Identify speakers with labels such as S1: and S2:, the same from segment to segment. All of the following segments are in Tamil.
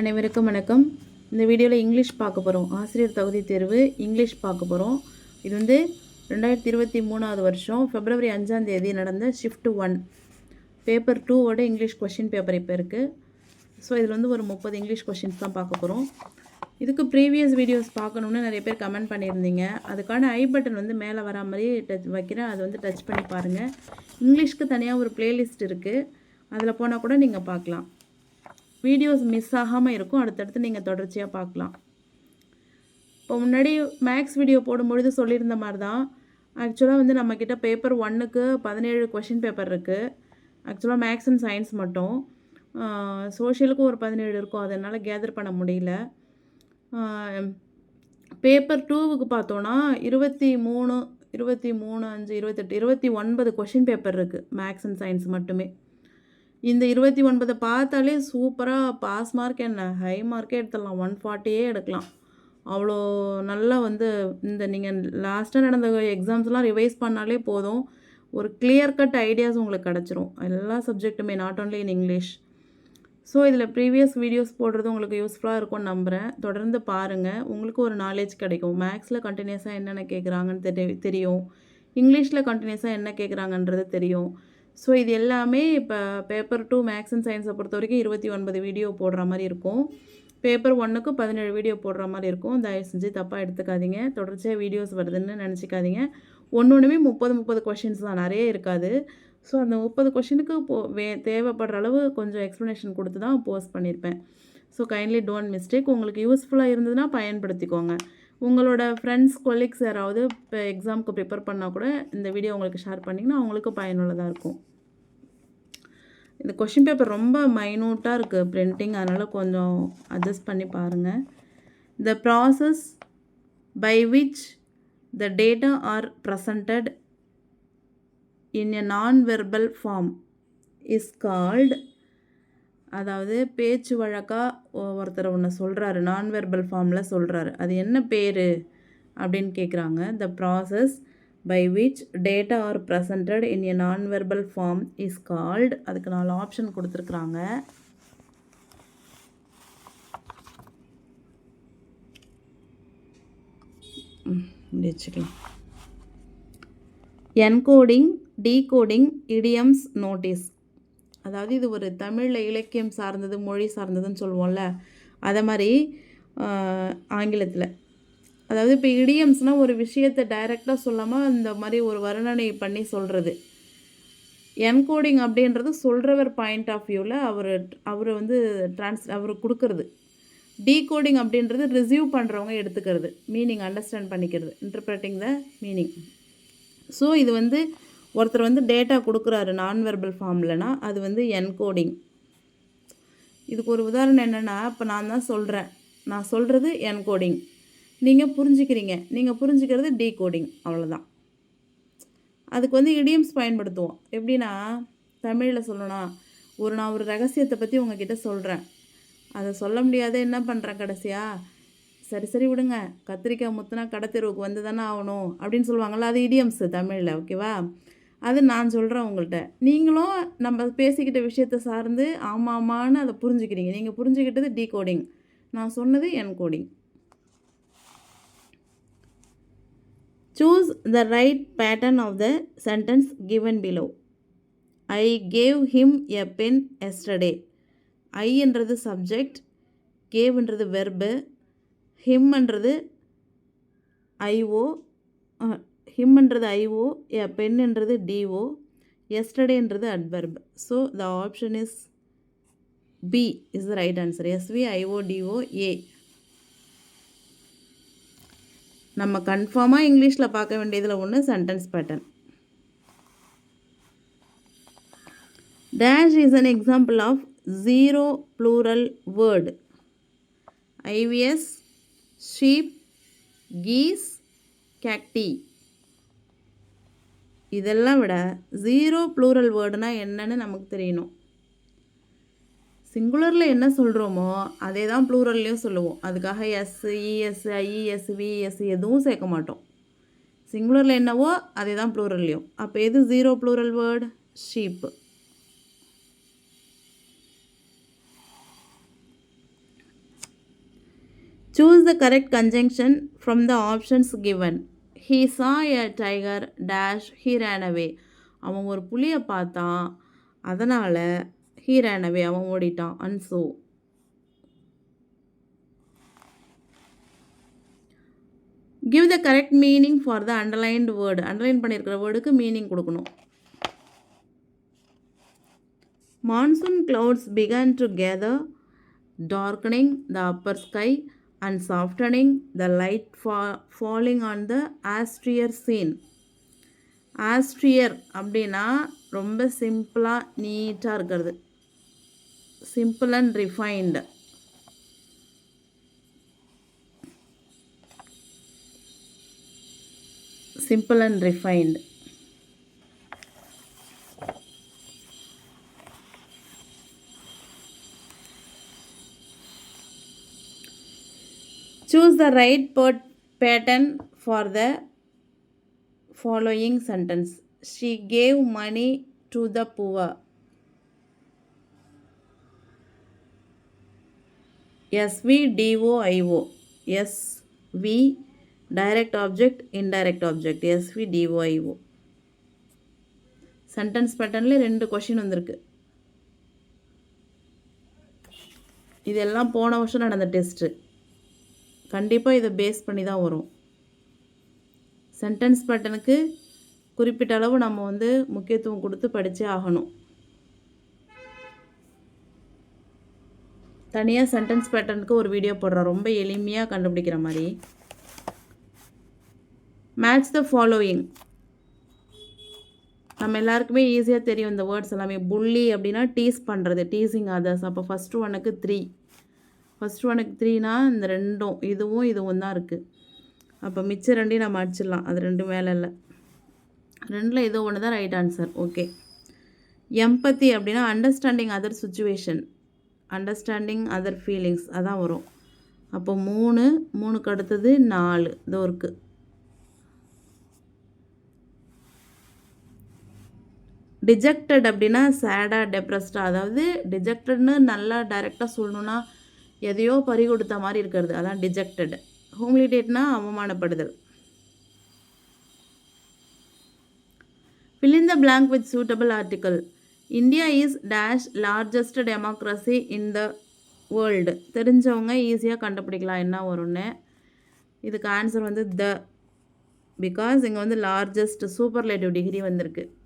S1: அனைவருக்கும் வணக்கம். இந்த வீடியோவில் இங்கிலீஷ் பார்க்க போகிறோம் ஆசிரியர் தகுதி தேர்வு இங்கிலீஷ் பார்க்க போகிறோம் இது வந்து ரெண்டாயிரத்தி இருபத்தி மூணாவது வருஷம் ஃபெப்ரவரி அஞ்சாம் தேதி நடந்த ஷிஃப்ட் ஒன் பேப்பர் டூவோட இங்கிலீஷ் கொஷின் பேப்பர் இப்போ இருக்குது ஸோ இதில் வந்து ஒரு முப்பது இங்கிலீஷ் கொஷின்ஸ் தான் பார்க்க போகிறோம் இதுக்கு ப்ரீவியஸ் வீடியோஸ் பார்க்கணுன்னு நிறைய பேர் கமெண்ட் பண்ணியிருந்தீங்க. அதுக்கான ஐ பட்டன் வந்து மேலே வரா மாதிரி டச் வைக்கிறேன். அதை வந்து டச் பண்ணி பாருங்கள் இங்கிலீஷ்க்கு தனியாக ஒரு பிளேலிஸ்ட் இருக்குது அதில் போனால் கூட நீங்கள் பார்க்கலாம். வீடியோஸ் மிஸ் ஆகாமல் இருக்கும். அடுத்தடுத்து நீங்கள் தொடர்ச்சியாக பார்க்கலாம். இப்போ முன்னாடி மேக்ஸ் வீடியோ போடும்பொழுது சொல்லியிருந்த மாதிரி தான் ஆக்சுவலாக வந்து நம்மக்கிட்ட பேப்பர் ஒன்னுக்கு பதினேழு கொஷின் பேப்பர் இருக்குது ஆக்சுவலாக மேக்ஸ் அண்ட் சயின்ஸ் மட்டும். சோஷியலுக்கும் ஒரு பதினேழு இருக்கும். அதனால் கேதர் பண்ண முடியல. பேப்பர் டூவுக்கு பார்த்தோன்னா இருபத்தி மூணு இருபத்தி மூணு அஞ்சு இருபத்தெட்டு இருபத்தி ஒன்பது கொஷின் பேப்பர் இருக்குது மேக்ஸ் அண்ட் சயின்ஸ் மட்டுமே. இந்த இருபத்தி ஒன்பதை பார்த்தாலே சூப்பராக பாஸ் மார்க் என்ன? ஹை மார்க்கே எடுத்துடலாம். ஒன் ஃபார்ட்டியே எடுக்கலாம். அவ்வளோ நல்லா வந்து இந்த நீங்கள் லாஸ்ட்டாக நடந்த எக்ஸாம்ஸ்லாம் ரிவைஸ் பண்ணாலே போதும். ஒரு கிளியர் கட் ஐடியாஸ் உங்களுக்கு கிடச்சிரும். எல்லா சப்ஜெக்ட்டுமே not only in English so இதில் ப்ரீவியஸ் வீடியோஸ் போடுறது உங்களுக்கு யூஸ்ஃபுல்லாக இருக்கும்னு நம்புகிறேன் தொடர்ந்து பாருங்கள் உங்களுக்கு ஒரு நாலேஜ் கிடைக்கும். மேக்ஸில் கண்டினியூஸாக என்னென்ன கேட்குறாங்கன்னு தெரி தெரியும். இங்கிலீஷில் கண்டினியூஸாக என்ன கேட்குறாங்கன்றது தெரியும். ஸோ இது எல்லாமே இப்போ பேப்பர் டூ மேக்ஸ் அண்ட் சயின்ஸை பொறுத்த வரைக்கும் இருபத்தி ஒன்பது வீடியோ போடுற மாதிரி இருக்கும். பேப்பர் ஒன்றுக்கு பதினேழு வீடியோ போடுற மாதிரி இருக்கும். தயவு செஞ்சு தப்பாக எடுத்துக்காதீங்க. தொடர்ச்சியாக வீடியோஸ் வருதுன்னு நினச்சிக்காதீங்க. ஒன்று ஒன்றுமே முப்பது முப்பது கொஷின்ஸ் தான். நிறைய இருக்காது. ஸோ அந்த முப்பது கொஷினுக்கு போ வே தேவைப்படுற அளவு கொஞ்சம் எக்ஸ்ப்ளனேஷன் கொடுத்து தான் போஸ்ட் பண்ணியிருப்பேன் ஸோ கைண்ட்லி டோன்ட் மிஸ்டேக் உங்களுக்கு யூஸ்ஃபுல்லாக இருந்ததுன்னா பயன்படுத்திக்கோங்க. உங்களோட ஃப்ரெண்ட்ஸ் கொலீக்ஸ் யாராவது இப்போ எக்ஸாமுக்கு ப்ரிப்பேர் பண்ணால் கூட இந்த வீடியோ உங்களுக்கு ஷேர் பண்ணிங்கன்னா அவங்களுக்கு பயனுள்ளதாக இருக்கும். இந்த கொஷின் பேப்பர் ரொம்ப மைனூட்டாக இருக்குது பிரிண்டிங் அதனால் கொஞ்சம் அட்ஜஸ்ட் பண்ணி பாருங்கள் the process by which the data are presented in a non verbal form is called அதாவது பேச்சு வழக்காக ஒருத்தர் ஒன்று சொல்கிறாரு நான் வெர்பல் ஃபார்மில் சொல்கிறாரு அது என்ன பேர் அப்படின்னு கேட்குறாங்க the process by which data are presented in a non verbal form is called அதுக்கு நாலு ஆப்ஷன் கொடுத்துருக்குறாங்க. வச்சுக்கலாம். என்கோடிங் டீகோடிங் இடியம்ஸ் நோட்டீஸ் அதாவது இது ஒரு தமிழில் இலக்கியம் சார்ந்தது மொழி சார்ந்ததுன்னு சொல்லுவோம்ல. அதை மாதிரி ஆங்கிலத்தில். அதாவது இப்போ இடியம்ஸ்னால் ஒரு விஷயத்தை டைரெக்டாக சொல்லாமல் இந்த மாதிரி ஒரு வர்ணனை பண்ணி சொல்கிறது என்கோடிங் அப்படின்றது சொல்கிறவர் பாயிண்ட் ஆஃப் வியூவில் அவர் அவர் வந்து ட்ரான்ஸ் அவர் கொடுக்கறது. டீகோடிங் அப்படின்றது ரிசீவ் பண்ணுறவங்க எடுத்துக்கிறது. மீனிங் அண்டர்ஸ்டாண்ட் பண்ணிக்கிறது. இன்டர்பிரட்டிங் த மீனிங் ஸோ இது வந்து ஒருத்தர் வந்து டேட்டா கொடுக்குறாரு நான் வெர்பல் ஃபார்ம்லனா அது வந்து என்கோடிங் இதுக்கு ஒரு உதாரணம் என்னென்னா இப்போ நான் தான் சொல்கிறேன் நான் சொல்கிறது என்கோடிங் நீங்கள் புரிஞ்சுக்கிறீங்க. நீங்கள் புரிஞ்சுக்கிறது டீகோடிங் அவ்வளோதான் அதுக்கு வந்து இடியம்ஸ் பயன்படுத்துவோம். எப்படின்னா தமிழில் சொல்லணும்னா ஒரு நான் ஒரு ரகசியத்தை பற்றி உங்ககிட்ட சொல்கிறேன் அதை சொல்ல முடியாத என்ன பண்ணுறேன் கடைசியாக சரி சரி விடுங்க. கத்திரிக்காய் முத்துனா கடத்தெருவுக்கு வந்து தானே ஆகணும் அப்படின்னு சொல்லுவாங்கள்ல அது இடியம்ஸு தமிழில் ஓகேவா அது நான் சொல்கிறேன் உங்கள்கிட்ட நீங்களும் நம்ம பேசிக்கிட்ட விஷயத்தை சார்ந்து ஆமாமான்னு ஆமான்னு அதை புரிஞ்சுக்கிறீங்க. நீங்கள் புரிஞ்சுக்கிட்டது டீ கோடிங் நான் சொன்னது encoding choose the right pattern of the sentence given below I gave him a pen yesterday ஐன்றது subject கேவ்ன்றது வெர்பு ஹிம்ன்றது ஐஓ ஹிம்ன்றது ஐஓ எ பென்ன்றது DO எஸ்டர்டேன்றது adverb so the option is B is the right answer SV IO DO A நம்ம கன்ஃபார்மாக இங்கிலீஷில் பார்க்க வேண்டியதில் ஒன்று sentence pattern dash is an example of zero plural word IVS sheep geese cacti இதெல்லாம் விட ஜீரோ ப்ளூரல் வேர்டுனா என்னன்னு நமக்கு தெரியணும். சிங்குலரில் என்ன சொல்கிறோமோ அதே தான் ப்ளூரல்லையும் சொல்லுவோம். அதுக்காக எஸ் இஎஸ் ஐஇஎஸ் விஎஸ் எதுவும் சேர்க்க மாட்டோம். சிங்குலரில் என்னவோ அதே தான் ப்ளூரல்லையும் அப்போ எது zero plural word sheep Choose the correct conjunction from the options given. He saw a tiger dash ஹீரானவே அவன் ஒரு புளியை பார்த்தான் அதனால் ஹீரானவே அவன் ஓடிட்டான் அன்சோ give the correct meaning for the underlined word underline பண்ணியிருக்கிற வேர்டுக்கு மீனிங் கொடுக்கணும் monsoon clouds began to gather darkening the upper sky and softening the light ஃபா falling on the austere scene austere அப்படின்னா ரொம்ப சிம்பிளாக நீட்டாக இருக்கிறது simple and refined simple and refined choose the right bird pattern for the following sentence she gave money to the poor SVDOIO S V direct object indirect object SV DOIO sentence பேட்டர்னில் ரெண்டு கொஷின் வந்திருக்கு இதெல்லாம் போன வருஷம் நடந்த டெஸ்ட்டு கண்டிப்பாக இதை பேஸ் பண்ணி தான் வரும் சென்டென்ஸ் பேட்டனுக்கு குறிப்பிட்ட அளவு நம்ம வந்து முக்கியத்துவம் கொடுத்து படித்தே ஆகணும். தனியாக சென்டென்ஸ் பேட்டர்னுக்கு ஒரு வீடியோ போடுறோம். ரொம்ப எளிமையாக கண்டுபிடிக்கிற மாதிரி. மேட்ச் த ஃபாலோயிங் நம்ம எல்லாருக்குமே ஈஸியாக தெரியும் இந்த வேர்ட்ஸ் எல்லாமே. புள்ளி அப்படின்னா டீஸ் பண்ணுறது டீசிங் அதர்ஸ் அப்போ ஃபஸ்ட்டு ஒன்னுக்கு த்ரீ ஃபஸ்ட் ஒனுக்கு த்ரீனா இந்த ரெண்டும் இதுவும் இதுவும் தான் இருக்குது அப்போ மிச்சம் ரெண்டையும் நம்ம அடிச்சிடலாம். அது ரெண்டும் வேலை இல்லை. ரெண்டில் ஏதோ ஒன்று தான் ரைட் ஆன்சர் ஓகே எம்பத்தி அப்படின்னா understanding other situation understanding other feelings அதான் வரும். அப்போ மூணு மூணுக்கு அடுத்தது நாலு. இதோ இருக்குது டிஜெக்டட் அப்படின்னா சேடாக டெப்ரெஸ்டாக அதாவது டிஜெக்டட்னு நல்லா டைரெக்டாக சொல்லணுன்னா எதையோ பறி கொடுத்த மாதிரி இருக்கிறது. அதான் டிஜெக்டட் ஹோம்லிடேட்னா அவமானப்படுதல். fill in the with suitable suitable India is dash largest democracy in the world தெரிஞ்சவங்க ஈஸியாக கண்டுபிடிக்கலாம். என்ன வரும்னு. இதுக்கு ஆன்சர் வந்து த பிகாஸ் இங்கே வந்து லார்ஜஸ்ட் சூப்பர்லேட்டிவ் டிகிரி வந்திருக்கு.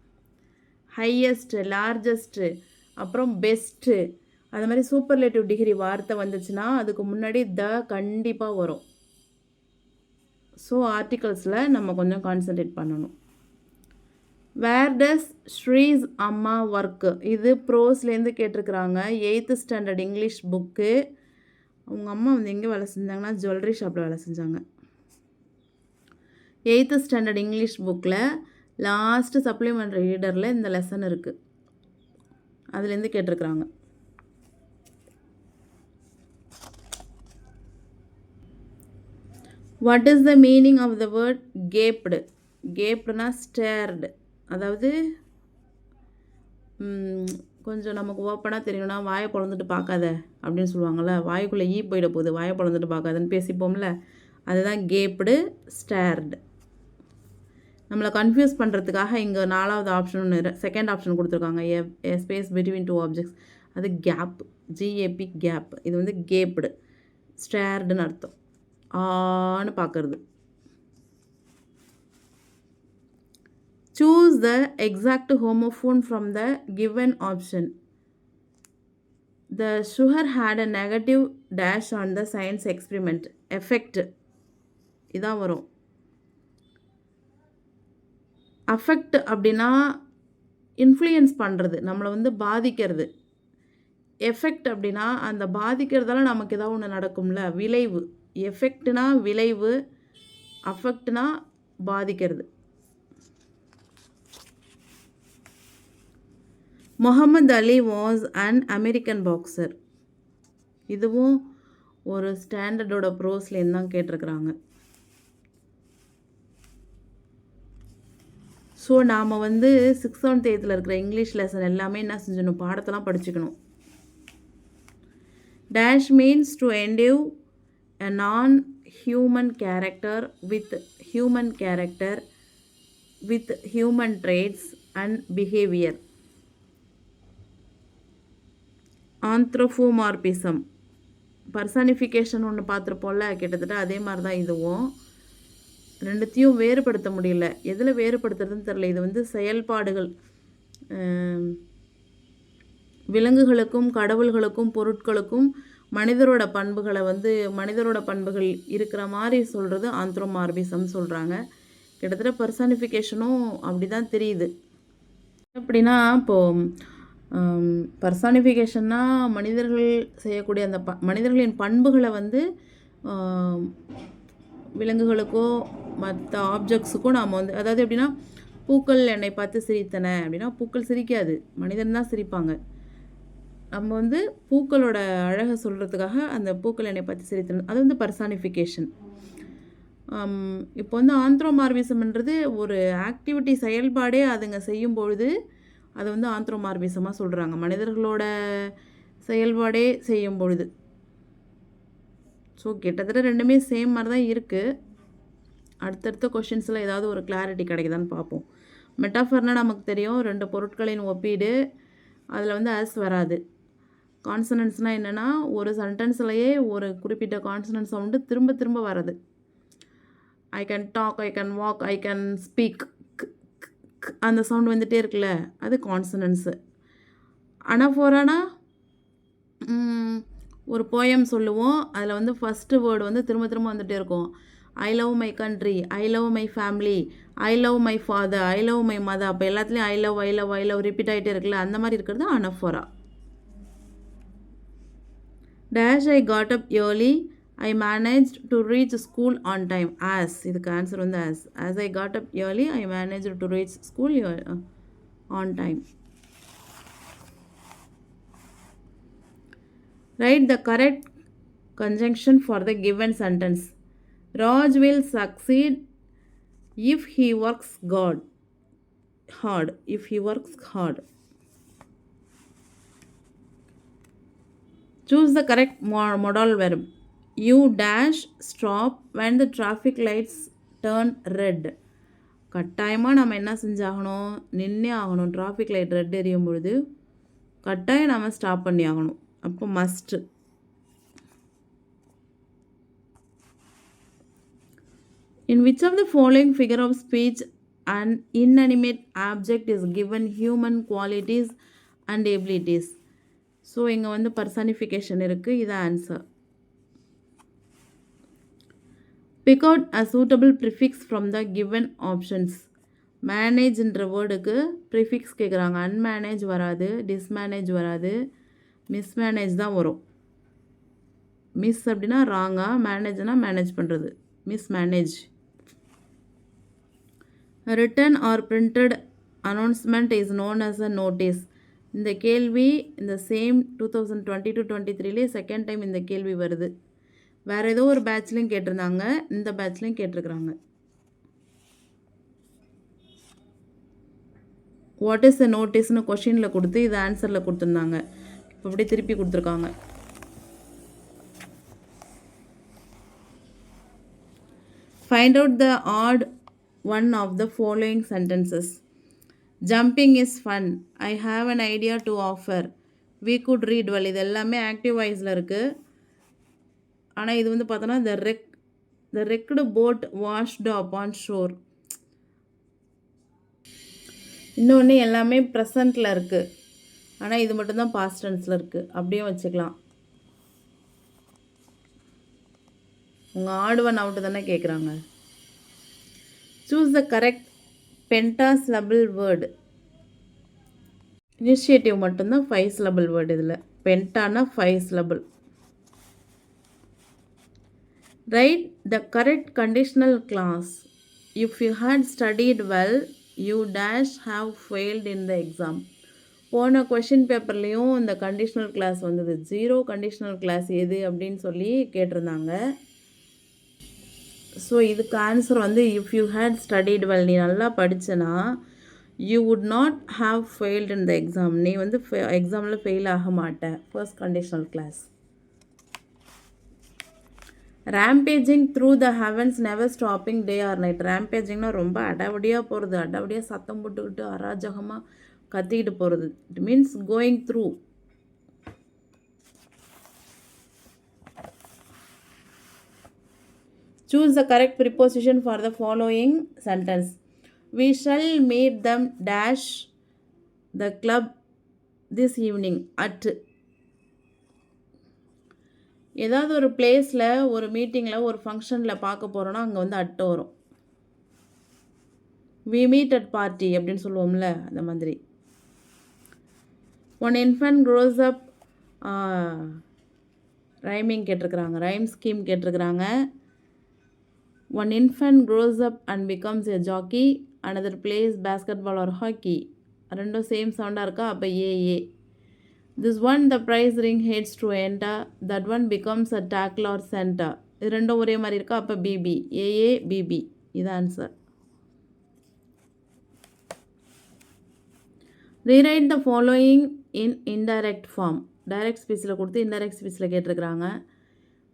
S1: ஹையஸ்ட்டு லார்ஜஸ்ட்டு அப்புறம் பெஸ்ட்டு அது மாதிரி சூப்பர்லேட்டிவ் டிகிரி வார்த்தை வந்துச்சுன்னா அதுக்கு முன்னாடி த கண்டிப்பாக வரும். ஸோ ஆர்டிகல்ஸில் நம்ம கொஞ்சம் கான்சன்ட்ரேட் பண்ணணும். வேர் டஸ் ஸ்ரீஸ் அம்மா ஒர்க்கு இது ப்ரோஸ்லேருந்து கேட்டிருக்கிறாங்க. எயித்து ஸ்டாண்டர்ட் இங்கிலீஷ் புக்கு அவங்க அம்மா வந்து எங்கே வேலை செஞ்சாங்கன்னா ஜுவல்லரி ஷாப்பில் வேலை செஞ்சாங்க. எயித்து ஸ்டாண்டர்ட் இங்கிலீஷ் புக்கில் லாஸ்ட்டு சப்ளிமெண்ட்ரி ரீடரில் இந்த லெசன் இருக்குது அதுலேருந்து கேட்டிருக்கிறாங்க. What is the meaning of the word gaped கேப்டுனா stared அதாவது கொஞ்சம் நமக்கு ஓப்பனாக தெரியணும்னா வாயை பிறந்துட்டு பார்க்காத அப்படின்னு சொல்லுவாங்கள்ல வாய்க்குள்ளே ஈ போயிட போகுது வாயை பிறந்துட்டு பார்க்காதன்னு பேசிப்போம்ல அதுதான் கேப்டு ஸ்டேர்டு நம்மளை கன்ஃபியூஸ் பண்ணுறதுக்காக இங்கே நாலாவது ஆப்ஷன் ஒன்று செகண்ட் ஆப்ஷன் கொடுத்துருக்காங்க a space between two objects அது gap G A P gap இது வந்து கேப்டு ஸ்டேர்டுன்னு அர்த்தம். ஆன்னு பார்க்கறது. Choose the exact homophone from the given option the sugar had a negative dash on the science experiment effect இதான் வரும். அஃபெக்ட் அப்படின்னா இன்ஃப்ளூயன்ஸ் பண்ணுறது நம்மளை வந்து பாதிக்கிறது. எஃபெக்ட் அப்படின்னா அந்த பாதிக்கிறதால நமக்கு ஏதாவது ஒன்று நடக்கும்ல விளைவு. எஃபெக்ட்னா விளைவு அஃபெக்ட்னா பாதிக்கிறது. Muhammad Ali was an American boxer இதுவும் ஒரு ஸ்டாண்டர்டோட ப்ரோஸ்லேருந்து தான் கேட்டிருக்கிறாங்க. ஸோ நாம் வந்து சிக்ஸ் செவன்த் எய்த்தில் இருக்கிற இங்கிலீஷ் லெசன் எல்லாமே என்ன செஞ்சணும் பாடத்தெல்லாம் படிச்சுக்கணும். Dash means to endow a non-human character with human character with human traits and behavior. Anthropomorphism personification ஒன்று பார்த்துருப்போம்ல கிட்டத்தட்ட அதே மாதிரி தான் இதுவும். ரெண்டுத்தையும் வேறுபடுத்த முடியல. எதில் வேறுபடுத்துறதுன்னு தெரில இது வந்து செயல்பாடுகள். விலங்குகளுக்கும் கடவுள்களுக்கும் பொருட்களுக்கும் மனிதரோட பண்புகளை வந்து மனிதரோட பண்புகள் இருக்கிற மாதிரி சொல்கிறது ஆந்த்ரோமார்பிசம் சொல்கிறாங்க கிட்டத்தட்ட பர்சானிஃபிகேஷனும் அப்படி தான் தெரியுது. எப்படின்னா இப்போது பர்சானிஃபிகேஷன்னா மனிதர்கள் செய்யக்கூடிய அந்த ப மனிதர்களின் பண்புகளை வந்து விலங்குகளுக்கோ மற்ற ஆப்ஜெக்ட்ஸுக்கோ நாம் வந்து அதாவது எப்படின்னா பூக்கள் என்னை பார்த்து சிரித்தன அப்படின்னா பூக்கள் சிரிக்காது. மனிதன் தான் சிரிப்பாங்க. நம்ம வந்து பூக்களோட அழகை சொல்கிறதுக்காக அந்த பூக்கள் என்னை பற்றி சிரித்தன அது வந்து பர்சானிஃபிகேஷன் இப்போ வந்து ஆந்த்ரோமார்பிசம்ன்றது ஒரு ஆக்டிவிட்டி செயல்பாடே அதுங்க செய்யும் பொழுது அதை வந்து ஆந்த்ரோமார்பிசமாக சொல்கிறாங்க மனிதர்களோட செயல்பாடே செய்யும் பொழுது ஸோ கிட்டத்தட்ட ரெண்டுமே சேம் மாதிரி தான் இருக்குது அடுத்தடுத்த கொஷின்ஸில் ஏதாவது ஒரு கிளாரிட்டி கிடைக்குதான்னு பார்ப்போம். மெட்டாஃபர்னால் நமக்கு தெரியும். ரெண்டு பொருட்களின் ஒப்பீடு அதில் வந்து அஸ் வராது. கான்சனன்ஸ்னால் என்னென்னா ஒரு சென்டென்ஸ்லையே ஒரு குறிப்பிட்ட கான்சனன்ட் சவுண்டு திரும்ப திரும்ப வர்றது. I can talk I can walk I can speak அந்த சவுண்ட் வந்துகிட்டே இருக்குல்ல அது கான்சனன்ஸு. அனஃபோரானா ஒரு போயம் சொல்லுவோம். அதில் வந்து ஃபஸ்ட்டு வேர்டு வந்து திரும்ப திரும்ப வந்துகிட்டே இருக்கும். I love my country I love my family I love my father I love my mother அப்போ எல்லாத்துலேயும் I love I love I love repeat ஆகிட்டே இருக்குல்ல அந்த மாதிரி இருக்கிறது anaphora Dash I got up early I manage to reach school on time as இதுக்கு ஆன்சர் வந்து as as I got up early I manage to reach school on time Write the correct conjunction for the given sentence. Raj will succeed if he works God hard. If he works hard. Choose the correct mo- modal verb. You dash stop when the traffic lights turn red. கட்டாயமாக நம்ம என்ன செஞ்சாகணும் நின்னே ஆகணும் டிராஃபிக் லைட் ரெட் எரியும் பொழுது கட்டாயம் நம்ம ஸ்டாப் பண்ணி ஆகணும் அப்போ must In which of the following figure of speech an inanimate object is given human qualities and abilities? So இங்கே வந்து பர்சனிஃபிகேஷன் இருக்குது இது answer pick out a suitable prefix from the given options மேனேஜ்ன்ற வேர்டுக்கு ப்ரிஃபிக்ஸ் கேட்குறாங்க அன்மேனேஜ் வராது. டிஸ்மேனேஜ் வராது. மிஸ்மேனேஜ் தான் வரும். மிஸ் அப்படின்னா ராங்காக மேனேஜ்னால் மேனேஜ் பண்ணுறது mismanage written or printed announcement is known as a notice இந்த கேள்வி இந்த same two thousand twenty two twenty த்ரீலே second time இந்த கேள்வி வருது. வேறு ஏதோ ஒரு பேட்ச்லேயும் கேட்டிருந்தாங்க. இந்த பேட்ச்லேயும் கேட்டிருக்கிறாங்க. வாட் இஸ் த நோட்டீஸ்னு கொஷினில் கொடுத்து இது ஆன்சரில் கொடுத்துருந்தாங்க. இப்போ அப்படியே திருப்பி கொடுத்துருக்காங்க. Find out the odd one of the following sentences jumping is fun I have an idea to offer we could read well இது எல்லாமே ஆக்டிவ் வாய்ஸில் இருக்குது ஆனால் இது வந்து பார்த்தோன்னா the wreck the wrecked boat washed up on shore இன்னொன்று எல்லாமே ப்ரெசண்ட்டில் இருக்குது ஆனால் இது மட்டும்தான் பாஸ்ட் டென்ஸில் இருக்குது அப்படியே வச்சுக்கலாம். உங்கள் ஆடுவன் அவுட்டு தானே கேட்குறாங்க choose the correct pentasyllable word initiative மட்டும்தான் ஃபைவ் ஸ்லபிள் வேர்டு இதில். பென்டானா five syllable right the correct conditional clause if you had studied well you dash have failed in the exam போன கொஷின் பேப்பர்லேயும் இந்த கண்டிஷ்னல் கிளாஸ் வந்தது. ஜீரோ கண்டிஷ்னல் கிளாஸ் எது அப்படின்னு சொல்லி கேட்டிருந்தாங்க. ஸோ இதுக்கு ஆன்சர் வந்து if you had studied well நீ நல்லா படித்தனா you would not have failed in the exam நீ வந்து எக்ஸாமில் ஃபெயில் ஆக மாட்ட. First conditional clause rampaging through the heavens never stopping day or night ரேம்பேஜிங்னா ரொம்ப அடவடியாக போகிறது அடவடியாக சத்தம் போட்டுக்கிட்டு அராஜகமாக கத்திக்கிட்டு போகிறது it means going through choose the correct preposition for the following sentence we shall meet them dash the club this evening at ஏதாவது ஒரு பிளேஸில் ஒரு மீட்டிங்கில் ஒரு ஃபங்க்ஷனில் பார்க்க போகிறோன்னா அங்கே வந்து அட்டு வரும். வி மீட் அட் பார்ட்டி அப்படின்னு சொல்லுவோம்ல அந்த மாதிரி. One infant grows up rhyming கேட்டிருக்கிறாங்க ரைம் ஸ்கீம் கேட்டிருக்கிறாங்க. One infant grows up and becomes a jockey another plays basketball or hockey ரெண்டும் சேம் சவுண்டாக இருக்கா? அப்போ A A this one the prize ring heads to enter that one becomes a tackle or centre இது ரெண்டும் ஒரே மாதிரி இருக்கா? அப்போ B B A A B B இது answer rewrite the following in indirect form direct ஸ்பீச்சில் கொடுத்து இன்டைரக்ட் ஸ்பீச்சில் கேட்டிருக்கிறாங்க.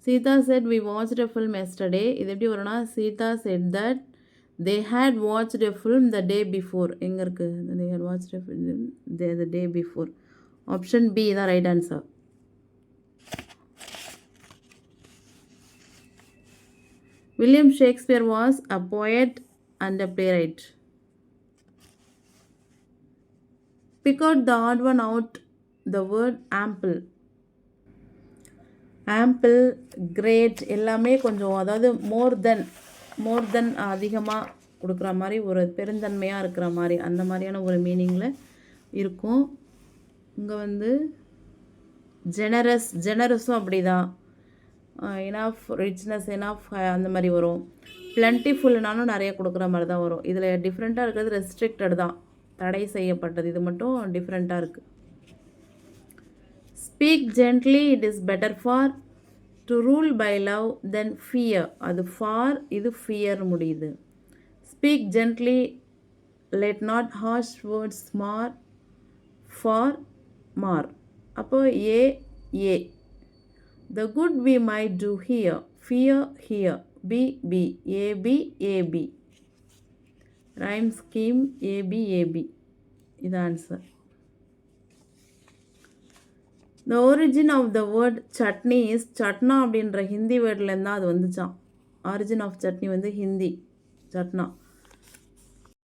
S1: Sita said we watch a film yesterday இது எப்படி வரும்னா Sita said that they had watch a film the day before எங்கே இருக்குது they had watch a film they the day before option B தான் right answer William Shakespeare was a poet and a playwright. Pick out the odd one out the word ample. Ample ample great எல்லாமே கொஞ்சம் அதாவது மோர் தென் மோர் தென் அதிகமாக கொடுக்குற மாதிரி ஒரு பெருந்தன்மையாக இருக்கிற மாதிரி அந்த மாதிரியான ஒரு மீனிங்கில் இருக்கும். இங்கே வந்து ஜெனரஸ் ஜெனரஸும் அப்படி தான் எனாஃப் ரிச்னஸ் எனாஃப் அந்த மாதிரி வரும். பிளண்டிஃபுல்னாலும் நிறைய கொடுக்குற மாதிரி தான் வரும். இதில் டிஃப்ரெண்ட்டாக இருக்கிறது ரெஸ்ட்ரிக்டட் தான். தடை செய்யப்பட்டது. இது மட்டும் டிஃப்ரெண்ட்டாக இருக்குது speak gently it is better for to rule by love then fear அது ஃபார் இது ஃபியர் முடியுது. Speak gently let not harsh words mar for mar அப்போது A A the good we may do here fear here B B A B A B rhyme scheme A B A B இது answer the origin of the word chutney is Satna அப்படின்ற ஹிந்தி வேர்ட்லேருந்து தான் அது வந்துச்சான் ஆரிஜின் ஆஃப் சட்னி வந்து ஹிந்தி சட்னா.